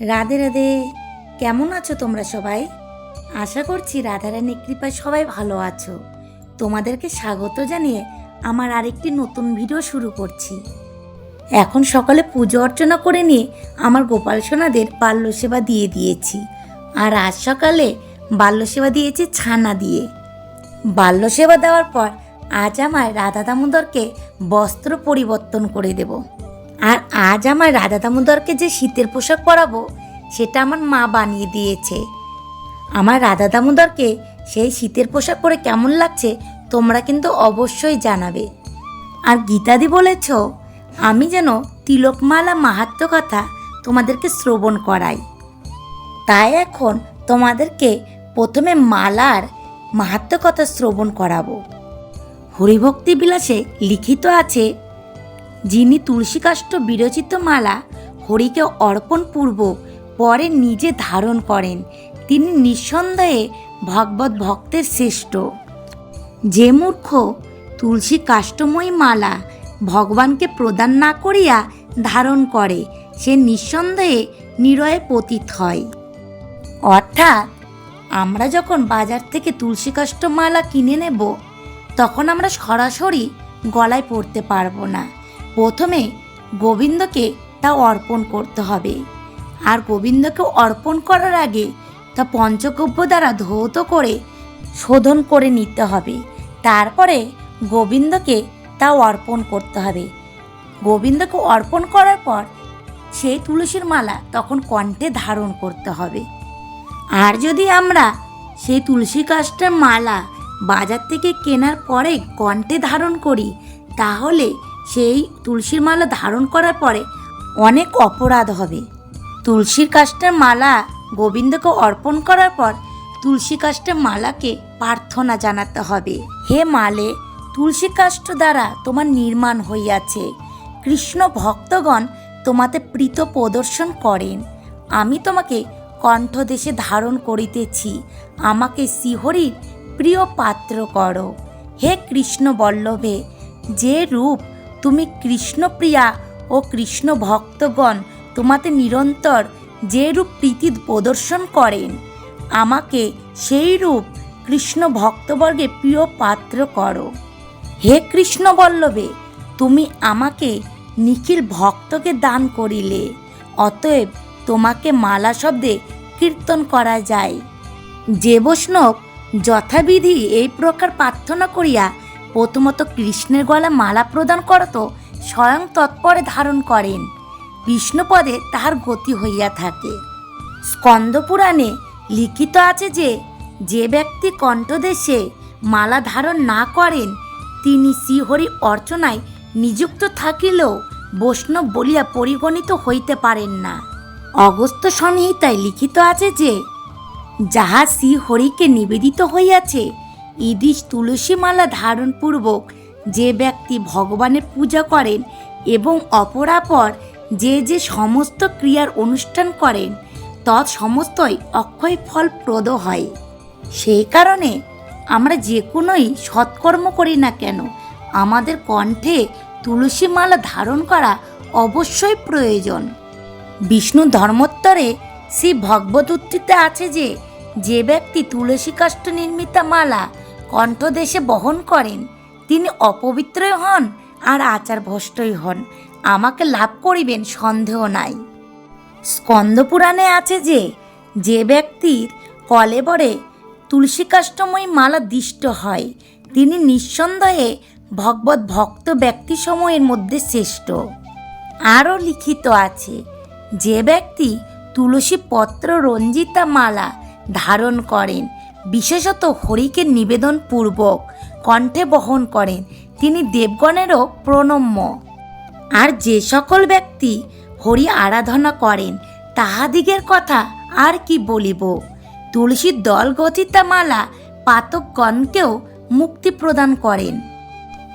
রাধে রাধে। কেমন আছো তোমরা সবাই? আশা করছি রাধারানীর কৃপায় সবাই ভালো আছো। তোমাদেরকে স্বাগত জানিয়ে আমার আরেকটি নতুন ভিডিও শুরু করছি। এখন সকালে পুজো অর্চনা করে নিয়ে আমার গোপাল সোনাদের বাল্য সেবা দিয়ে দিয়েছি। আর আজ সকালে বাল্য সেবা দিয়েছি ছানা দিয়ে। বাল্য সেবা দেওয়ার পর আজ আমায় রাধা দামোদরকে বস্ত্র পরিবর্তন করে দেব। আর আজ আমার রাধা দামোদরকে যে শীতের পোশাক পরাবো, সেটা আমার মা বানিয়ে দিয়েছে। আমার রাধা দামোদরকে সেই শীতের পোশাক পরে কেমন লাগছে, তোমরা কিন্তু অবশ্যই জানাবে। আর গীতাদি বলেছ, আমি যেন তিলকমালা মাহাত্ম কথা তোমাদেরকে শ্রবণ করাই। তাই এখন তোমাদেরকে প্রথমে মালার মাহাত্ম কথা শ্রবণ করাবো। হরিভক্তি বিলাসে লিখিত আছে যিনি তুলসী কাষ্ঠ বিরচিত মালা হরিকে অর্পণ পূর্বক পরে নিজে ধারণ করেন, তিনি নিঃসন্দেহে ভগবত ভক্তের শ্রেষ্ঠ। যে মূর্খ তুলসী কাষ্টময়ী মালা ভগবানকে প্রদান না করিয়া ধারণ করে, সে নিঃসন্দেহে নিরয়ে পতিত হয়। অর্থাৎ আমরা যখন বাজার থেকে তুলসী কাষ্ট মালা কিনে নেব, তখন আমরা সরাসরি গলায় পরতে পারব না। প্রথমে গোবিন্দকে তা অর্পণ করতে হবে। আর গোবিন্দকে অর্পণ করার আগে তা পঞ্চগব্য দ্বারা ধৌত করে শোধন করে নিতে হবে। তারপরে গোবিন্দকে তা অর্পণ করতে হবে। গোবিন্দকে অর্পণ করার পর সেই তুলসীর মালা তখন কণ্ঠে ধারণ করতে হবে। আর যদি আমরা সেই তুলসী কাষ্টের মালা বাজার থেকে কেনার পরে কণ্ঠে ধারণ করি, তাহলে সেই তুলসীর মালা ধারণ করার পরে অনেক অপরাধ হবে। তুলসীর কাষ্টের মালা গোবিন্দকে অর্পণ করার পর তুলসী কাষ্টের মালাকে প্রার্থনা জানাতে হবে। হে মালে, তুলসী কাষ্ঠ দ্বারা তোমার নির্মাণ হইয়াছে। কৃষ্ণ ভক্তগণ তোমাতে প্রীত প্রদর্শন করেন। আমি তোমাকে কণ্ঠদেশে ধারণ করিতেছি। আমাকে শিহরির প্রিয় পাত্র করো। হে কৃষ্ণ বল্লভে, যে রূপ তুমি কৃষ্ণপ্রিয়া ও কৃষ্ণ ভক্তগণ তোমাতে নিরন্তর যে রূপ প্রীতি প্রদর্শন করেন, আমাকে সেই রূপ কৃষ্ণ ভক্তবর্গে প্রিয় পাত্র করো। হে কৃষ্ণ বল্লভে তুমি আমাকে নিখিল ভক্তকে দান করিলে, অতএব তোমাকে মালা শব্দে কীর্তন করা যায়। যে বৈষ্ণব যথাবিধি এই প্রকার প্রার্থনা করিয়া প্রথমত কৃষ্ণের গলা মালা প্রদান করত, স্বয়ং তৎপরে ধারণ করেন। কৃষ্ণপদে তাহার গতি হইয়া থাকে। স্কন্দপুরাণে লিখিত আছে যে যে ব্যক্তি কণ্ঠদেশে মালা ধারণ না করেন, তিনি শ্রীহরি অর্চনায় নিযুক্ত থাকিলেও বৈষ্ণব বলিয়া পরিগণিত হইতে পারেন না। অগস্ত সংহিতায় লিখিত আছে যে, যাহা শ্রীহরিকে নিবেদিত হইয়াছে ইদিশ তুলসী মালা ধারণপূর্বক যে ব্যক্তি ভগবানের পূজা করেন এবং অপরাপর যে যে সমস্ত ক্রিয়ার অনুষ্ঠান করেন, তৎ সমস্তই অক্ষয় ফল প্রদ হয়। সেই কারণে আমরা যে কোনোই সৎকর্ম করি না কেন, আমাদের কণ্ঠে তুলসী মালা ধারণ করা অবশ্যই প্রয়োজন। বিষ্ণু ধর্মোত্তরে শ্রী ভগবদ্গীতে আছে যে যে ব্যক্তি তুলসী কাষ্ঠ নির্মিতা মালা কণ্ঠদেশে বহন করেন। তিনি অপবিত্রই হন আর আচার ভষ্টই হন। আমাকে লাভ করিবেন সন্দেহ নাই। স্কন্দপুরাণে আছে যে যে ব্যক্তির কলেবরে তুলসী কাষ্টময়ী মালা দিষ্ট হয়, তিনি নিঃসন্দেহে ভগবত ভক্ত ব্যক্তি সময়ের মধ্যে শ্রেষ্ঠ। আরও লিখিত আছে, যে ব্যক্তি তুলসী পত্র রঞ্জিতা মালা ধারণ করেন বিশেষত হরিকে নিবেদন পূর্বক কণ্ঠে বহন করেন তিনি দেবগণেরও প্রণম্য। আর যে সকল ব্যক্তি হরি আরাধনা করেন, তাহাদিগের কথা আর কি বলিব? তুলসীর দল গঠিতা মালা পাতকগণকেও মুক্তি প্রদান করেন।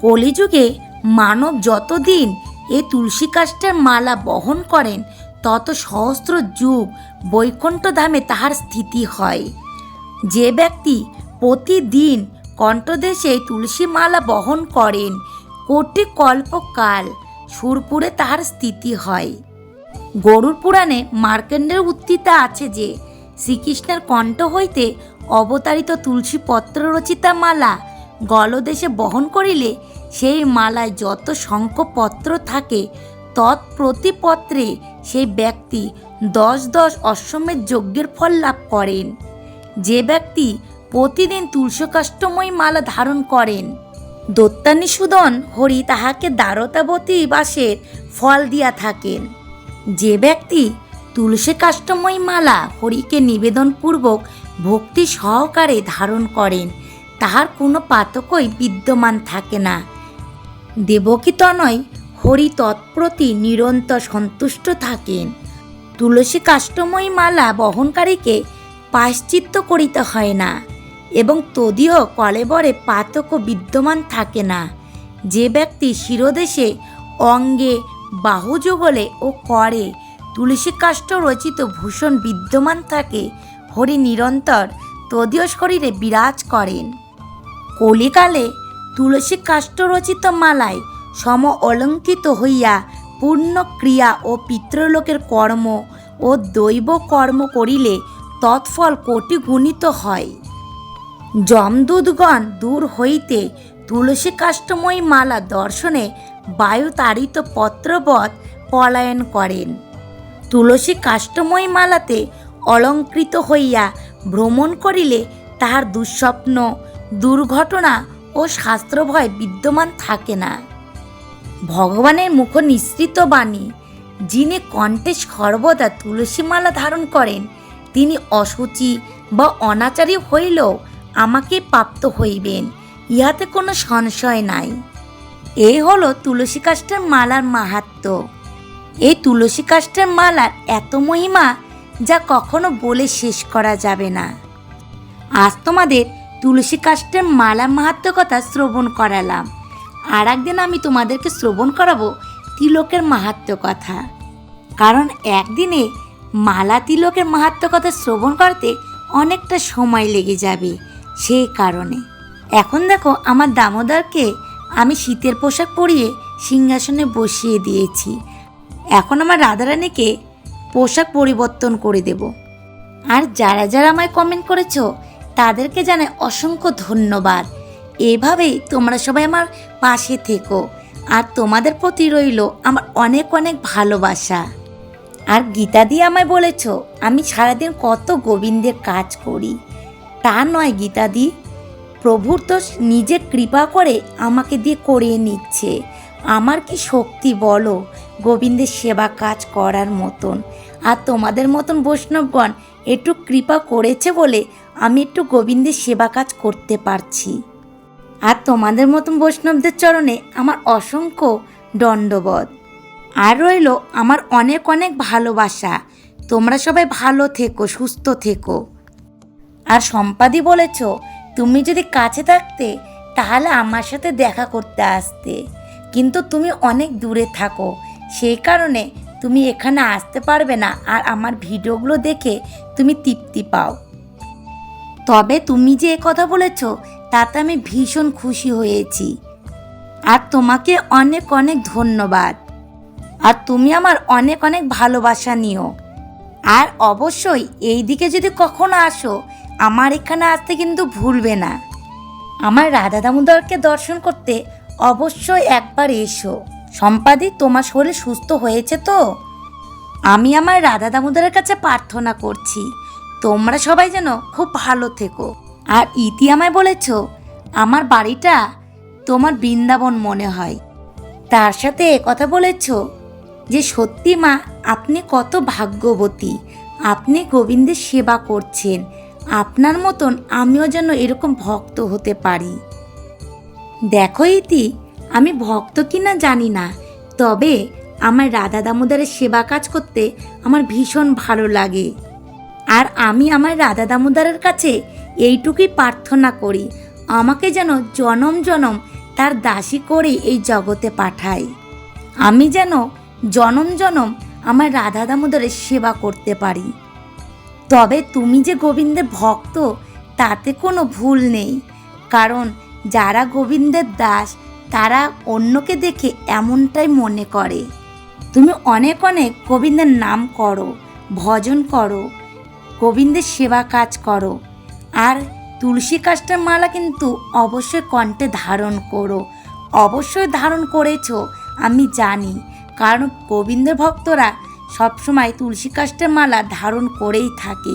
কলিযুগে মানব যতদিন এ তুলসী কাষ্টের মালা বহন করেন, তত সহস্র যুগ বৈকুণ্ঠ ধামে তাহার স্থিতি হয়। যে ব্যক্তি প্রতিদিন কণ্ঠদেশে তুলসী মালা বহন করেন, কোটি কল্পকাল সুরপুরে তাহার স্থিতি হয়। গরুর পুরাণে মার্কেন্ডের উক্তিতা আছে যে, শ্রীকৃষ্ণের কণ্ঠ হইতে অবতারিত তুলসী পত্র রচিতা মালা গলদেশে বহন করিলে সেই মালায় যত শঙ্খপত্র থাকে তৎপ্রতি পত্রে সেই ব্যক্তি দশ দশ অশ্বমেধ যজ্ঞের ফল লাভ করেন। যে ব্যক্তি প্রতিদিন তুলসকাষ্টময়ী মালা ধারণ করেন দত্তানিসুদন হরি তাহাকে দ্বারতাবতী বাসের ফল দিয়া থাকেন। যে ব্যক্তি তুলসী কাষ্টময়ী মালা হরিকে নিবেদনপূর্বক ভক্তি সহকারে ধারণ করেন, তাহার কোনো পাতকই বিদ্যমান থাকে না। দেবকী তনয় হরি তৎপ্রতি নিরন্তর সন্তুষ্ট থাকেন। তুলসী কাষ্টময়ী মালা বহনকারীকে পাশ্চিত্য করিতে হয় না এবং তদীয় কলেবরে পাতক বিদ্যমান থাকে না। যে ব্যক্তি শিরদেশে অঙ্গে, বাহুযুগলে ও করে তুলসী কাষ্ঠ রচিত ভূষণ বিদ্যমান থাকে, হরি নিরন্তর তদীয় শরীরে বিরাজ করেন। কলিকালে তুলসী কাষ্ঠ রচিত মালায় সম অলঙ্কিত হইয়া পূর্ণ ক্রিয়া ও পিতৃলোকের কর্ম ও দৈব কর্ম করিলে তৎফল কোটি গুণিত হয়। যমদূতগণ দূর হইতে তুলসী কাষ্টময়ী মালা দর্শনে বায়ু তাড়িত পত্রবৎ পলায়ন করেন। তুলসী কাষ্টময়ী মালাতে অলঙ্কৃত হইয়া ভ্রমণ করিলে তাহার দুঃস্বপ্ন, দুর্ঘটনা ও শাস্ত্রভয় বিদ্যমান থাকে না। ভগবানের মুখ নিঃসৃত বাণী, যিনি কণ্ঠে সর্বদা তুলসী মালা ধারণ করেন তিনি অসুচি বা অনাচারী হইলেও আমাকে প্রাপ্ত হইবেন, ইহাতে কোনো সংশয় নাই। এই হলো তুলসী কাষ্ঠের মালার মাহাত্ম্য এই তুলসী কাষ্ঠের মালার এত মহিমা যা কখনো বলে শেষ করা যাবে না। আজ তোমাদের তুলসী কাষ্ঠের মালা মাহাত্ম্য কথা শ্রবণ করালাম। আর একদিন আমি তোমাদেরকে শ্রবণ করাবো তিলকের মাহাত্ম্য কথা। কারণ একদিনে মালা তিলকের মাহাত্ম্য কথা শ্রবণ করতে অনেকটা সময় লেগে যাবে, সেই কারণে। এখন দেখো, আমার দামোদরকে আমি শীতের পোশাক পরিয়ে সিংহাসনে বসিয়ে দিয়েছি। এখন আমার রাধারানীকে পোশাক পরিবর্তন করে দেব। আর যারা যারা আমায় কমেন্ট করেছ, তাদেরকে জানাই অসংখ্য ধন্যবাদ। এভাবেই তোমরা সবাই আমার পাশে থেকো। আর তোমাদের প্রতি রইল আমার অনেক অনেক ভালোবাসা। আর গীতা দিয়ে আমায় বলেছ, আমি সারাদিন কত গোবিন্দের কাজ করি। তা নয় গীতাদি প্রভুর তো নিজে কৃপা করে আমাকে দিয়ে করিয়ে নিচ্ছে। আমার কি শক্তি বলো, গোবিন্দের সেবা কাজ করার মতন। আর তোমাদের মতন বৈষ্ণবগণ একটু কৃপা করেছে বলে আমি একটু গোবিন্দের সেবা কাজ করতে পারছি। আর তোমাদের মতন বৈষ্ণবদের চরণে আমার অসংখ্য দণ্ডবধ। আর রইল আমার অনেক অনেক ভালোবাসা। তোমরা সবাই ভালো থেকো, সুস্থ থেকো। আর সম্পাদি বলেছ, তুমি যদি কাছে থাকতে, তাহলে আমার সাথে দেখা করতে আসতে। কিন্তু তুমি অনেক দূরে থাকো, সেই কারণে তুমি এখানে আসতে পারবে না আর আমার ভিডিওগুলো দেখে তুমি তৃপ্তি পাও। তবে তুমি যে কথা বলেছ, তাতে আমি ভীষণ খুশি হয়েছি। আর তোমাকে অনেক অনেক ধন্যবাদ। আর তুমি আমার অনেক অনেক ভালোবাসা নিও। আর অবশ্যই এই দিকে যদি কখনো আসো, আমার এখানে আসতে কিন্তু ভুলবে না। আমার রাধা দামোদরকে দর্শন করতে অবশ্যই একবার এসো। সম্পাদি, তোমার শরীর সুস্থ হয়েছে তো? আমি আমার রাধা দামোদরের কাছে প্রার্থনা করছি, তোমরা সবাই যেন খুব ভালো থেকো। আর ইতি আমায় বলেছ, আমার বাড়িটা তোমার বৃন্দাবন মনে হয়। তার সাথে কথা বলেছ যে সত্যি মা, আপনি কত ভাগ্যবতী। আপনি গোবিন্দের সেবা করছেন। আপনার মতন আমিও যেন এরকম ভক্ত হতে পারি। দেখো ইতি, আমি ভক্ত কিনা জানি না, তবে আমার রাধা দামোদরের সেবা কাজ করতে আমার ভীষণ ভালো লাগে। আর আমি আমার রাধা দামোদরের কাছে এইটুকুই প্রার্থনা করি, আমাকে যেন জনম জনম তার দাসী করে এই জগতে পাঠায়। আমি যেন জনম জনম আমার রাধা দামোদরের সেবা করতে পারি। তবে তুমি যে গোবিন্দের ভক্ত, তাতে কোনো ভুল নেই। কারণ যারা গোবিন্দের দাস, তারা অন্যকে দেখে এমনটাই মনে করে। তুমি অনেক অনেক গোবিন্দের নাম করো, ভজন করো, গোবিন্দের সেবা কাজ করো। আর তুলসী কাষ্টের মালা কিন্তু অবশ্যই কণ্ঠে ধারণ করো। অবশ্যই ধারণ করেছ, আমি জানি। কারণ গোবিন্দের ভক্তরা সবসময় তুলসী কাষ্টের মালা ধারণ করেই থাকে।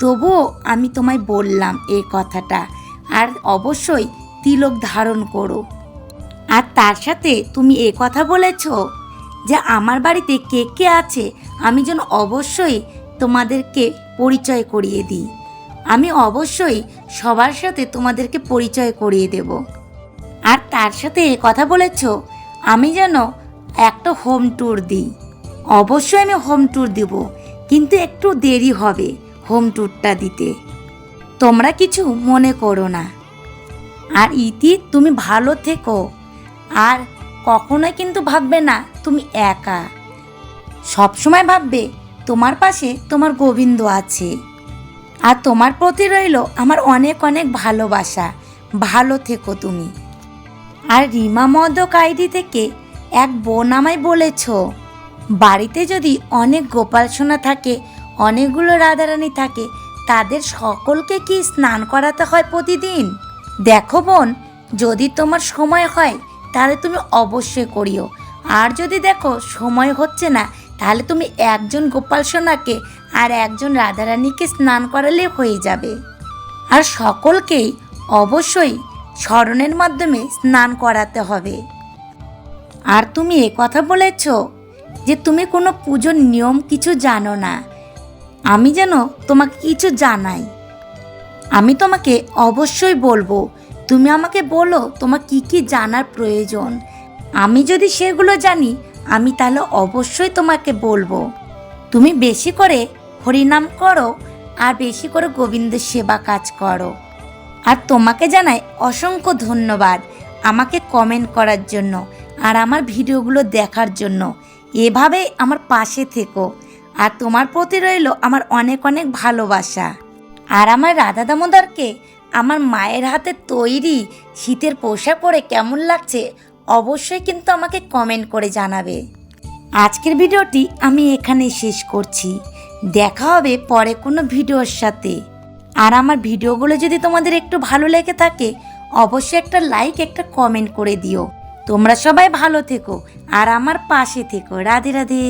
তবুও আমি তোমায় বললাম এই কথাটা, আর অবশ্যই তিলক ধারণ করো। আর তার সাথে তুমি এ কথা বলেছ যে আমার বাড়িতে কে কে আছে, আমি যেন অবশ্যই তোমাদেরকে পরিচয় করিয়ে দিই। আমি অবশ্যই সবার সাথে তোমাদেরকে পরিচয় করিয়ে দেব। আর তার সাথে এ কথা বলেছ, আমি যেন একটা হোম ট্যুর দিই। অবশ্যই আমি হোম ট্যুর দেব, কিন্তু একটু দেরি হবে হোম ট্যুরটা দিতে। তোমরা কিছু মনে করো না। আর ইতি, তুমি ভালো থেকো। আর কখনোই কিন্তু ভাববে না, তুমি একা। সবসময় ভাববে, তোমার পাশে তোমার গোবিন্দ আছে। আর তোমার প্রতি রইল আমার অনেক অনেক ভালোবাসা। ভালো থেকো তুমি। আর রিমা মদক আইডি থেকে এক বোন আমায় বলেছ। বাড়িতে যদি অনেক গোপাল সোনা থাকে, অনেকগুলো রাধারানী থাকে, তাদের সকলকে কি স্নান করাতে হয় প্রতিদিন? দেখো বোন, যদি তোমার সময় হয়, তাহলে তুমি অবশ্যই করিও। আর যদি দেখো সময় হচ্ছে না, তাহলে তুমি একজন গোপাল সোনাকে আর একজন রাধারানীকে স্নান করালে হয়ে যাবে। আর সকলকেই অবশ্যই স্মরণের মাধ্যমে স্নান করাতে হবে। আর তুমি এ কথা বলেছ যে তুমি কোনো পুজোর নিয়ম কিছু জানো না। আমি যেন তোমাকে কিছু জানাই। আমি তোমাকে অবশ্যই বলব, তুমি আমাকে বলো তোমার কি কি জানার প্রয়োজন। আমি যদি সেগুলো জানি, আমি তাহলে অবশ্যই তোমাকে বলব। তুমি বেশি করে হরিনাম করো আর বেশি করে গোবিন্দের সেবা কাজ করো। আর তোমাকে জানাই অসংখ্য ধন্যবাদ আমাকে কমেন্ট করার জন্য। আর আমার ভিডিওগুলো দেখার জন্য। এভাবেই আমার পাশে থেকো। আর তোমার প্রতি রইল আমার অনেক অনেক ভালোবাসা। আর আমার রাধা দামোদরকে আমার মায়ের হাতে তৈরি শীতের পোশাক পরে কেমন লাগছে অবশ্যই কিন্তু আমাকে কমেন্ট করে জানাবে। আজকের ভিডিওটি আমি এখানেই শেষ করছি। দেখা হবে পরে কোনো ভিডিওর সাথে। আর আমার ভিডিওগুলো যদি তোমাদের একটু ভালো লেগে থাকে, অবশ্যই একটা লাইক একটা কমেন্ট করে দিও। তোমরা সবাই ভালো থেকো আর আমার পাশে থেকো। রাধে রাধে।